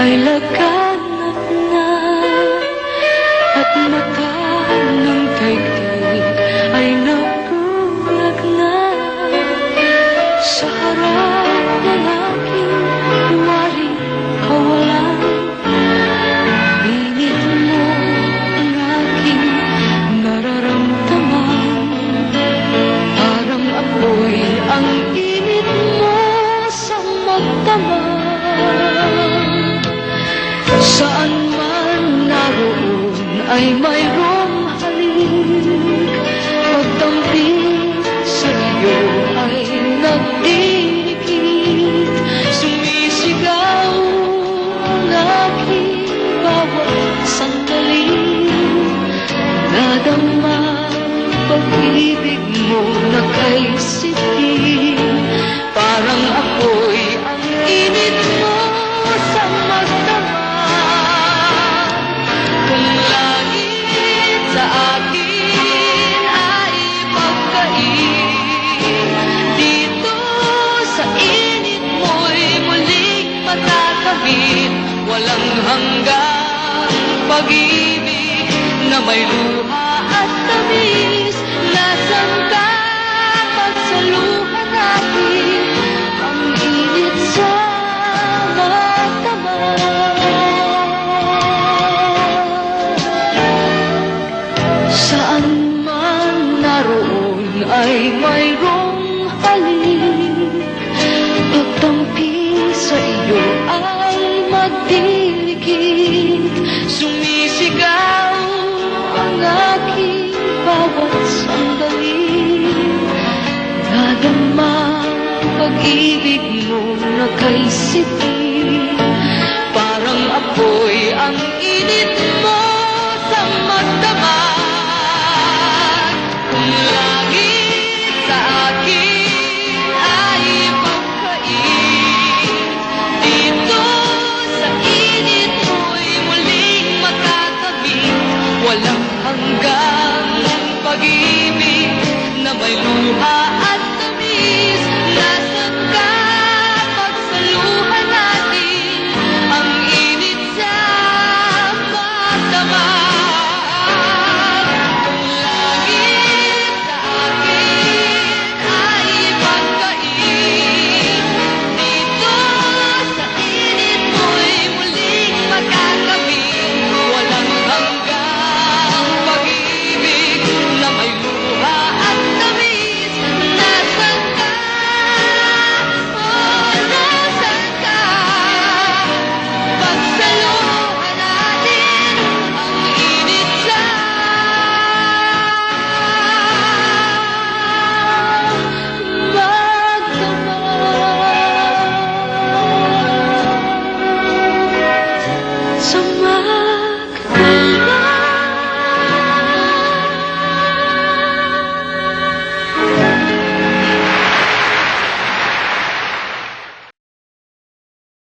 ay laganap na at mata ng daigdig ay nabulag na sa harap ng aking maring kawalan. Pinit mo ang aking nararamdaman parang apoy ang init mo sa magdamag Saan man naroon ay mayroong halik Pagdampi sa iyo ay nagdikit. Sumisigaw ang aking bawat sandali Nadama pag mo na kay matakamit Walang hanggang pag-ibig na may luha at tamis. Nasaan ka pagsaluhan natin Ang init sa mata Saan man naroon ay mayroong pag-ibig mo nakaisipin Parang apoy ang init mo sa magdamag Kung sa akin ay pagkain Dito sa init mo'y muling matatabing Walang hanggang ang pag-ibig na may luha 什么